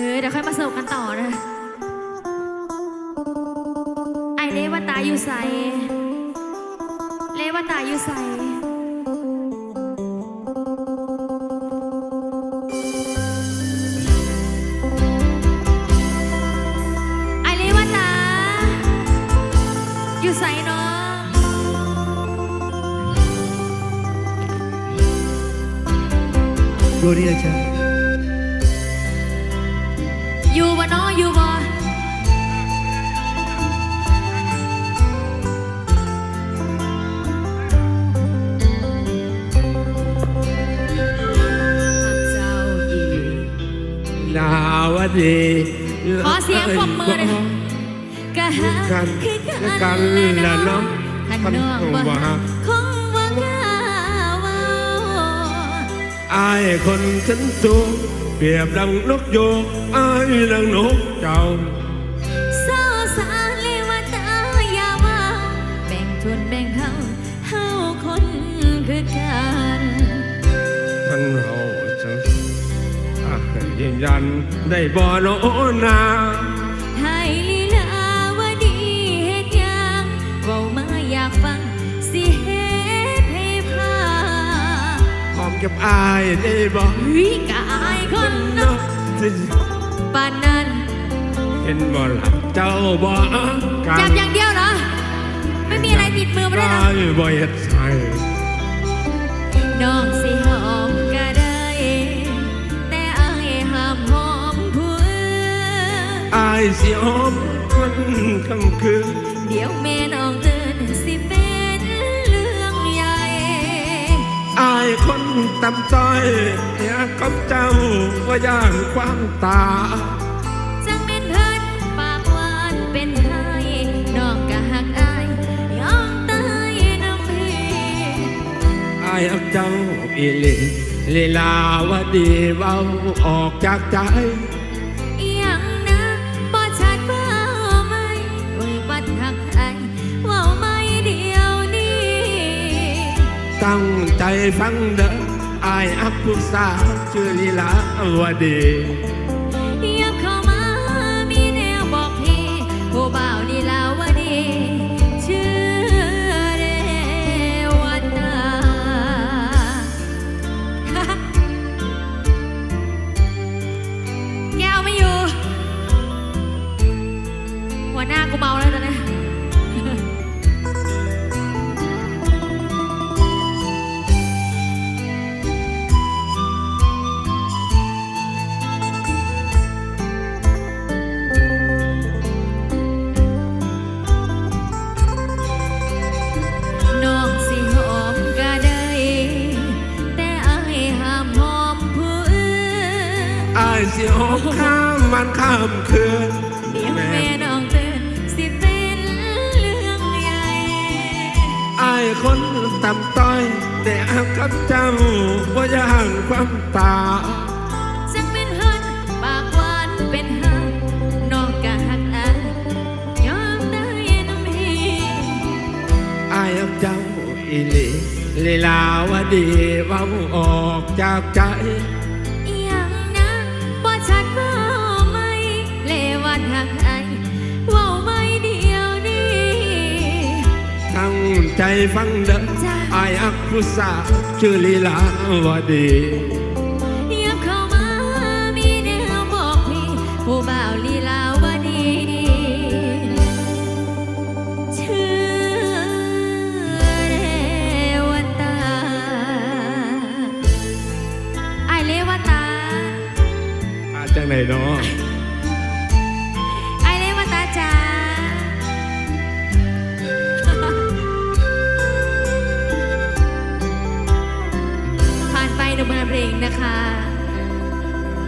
เออเดี๋ยวค่อยมาสนุกกันต่อนะไอเลวตาอยู่ใสเลวตาอยู่ใสไอเลวตาอยู่ใสเนาะดูนี่นะจ๊ะ นาะอยู่บ่เจ้าอีกนาวดีขอเสียงปรบมือหน่อยกะหากันคือกักันนละเนาะขันน้องบ่ว่าฮักคงว่กล้าว้าอายคนฉันสูง เปรียบดังนกยูงอายดังนกเจ้าเศร้าสาเลวตาอย่าว่าแบ่งชนแบ่งเขาเฮาคนคือกันท่านเราจะอะยืนยันได้บ่โนนาให้ลีลาวดีเฮ็ดหยังเว้ามาอยากฟังสิเฮ็ดให้พลาดพร้อมกับอายได้บ่เฮ้ยกะอาย คนเนาะที่ปานนั้นเห็นบ่ล่ะเจ้าบ่กัจับอย่างเดียวเหรอ ไม่มีอะไรติดมือมาด้วยได้เหรอบ่เฮ็ดใส่น้องสิหอมก็ได้ แต่อายห้ามหอมผู้อื่นอายสิออมมันคำคืนเดี๋ยวแม่น้องตื่นสิเป็นเรื่องใหญ่อายคนตำต้อยอยากกับเจ้าว่า ย่านความตา จังเป็นเพิ่นปากหวานเป็นไห้น้องก็หักอายยอมตายน้ำพี่อายอักเจ้าอีหลีลีลาวดีเว้าออกจากใจอีหยังนะบ่ชัดเว้าไหมไว้บัดหักอายเว้าไม่เดียวนี้ ตั้งใจฟังเด้อ อายอักผู้สาวชื่อลีลาวดียากเข้ามามีแนวบอกพี่ผู้บ่าวลีลาวดีชื่อเรวตาแก้วไม่อยู่ หัวหน้ากูเมาแล้วตอนนี้ อายสิออกข้ามมันข้ามคืนเดี๋ยวแม่น้องตื่นสิเป็นเรื่องใหญ่อายคนตำต้อยแต่อักกับเจ้าว่าย่านความตาจังเป็นเฮินปากหวานเป็นหักน้องก็หักอายยอมได้น้ำพี่อายอักเจ้าอีหลีลีลาวดีเว้าออกจากใจ ใจฟังเด้อจ้ะอายอักผู้สาวชื่อลีลาวดีอยากเข้ามามีแนวบอกพี่ผู้บ่าวลีลาวดีชื่อเรวตาไอายเลวตาอาจังไหนเนาะ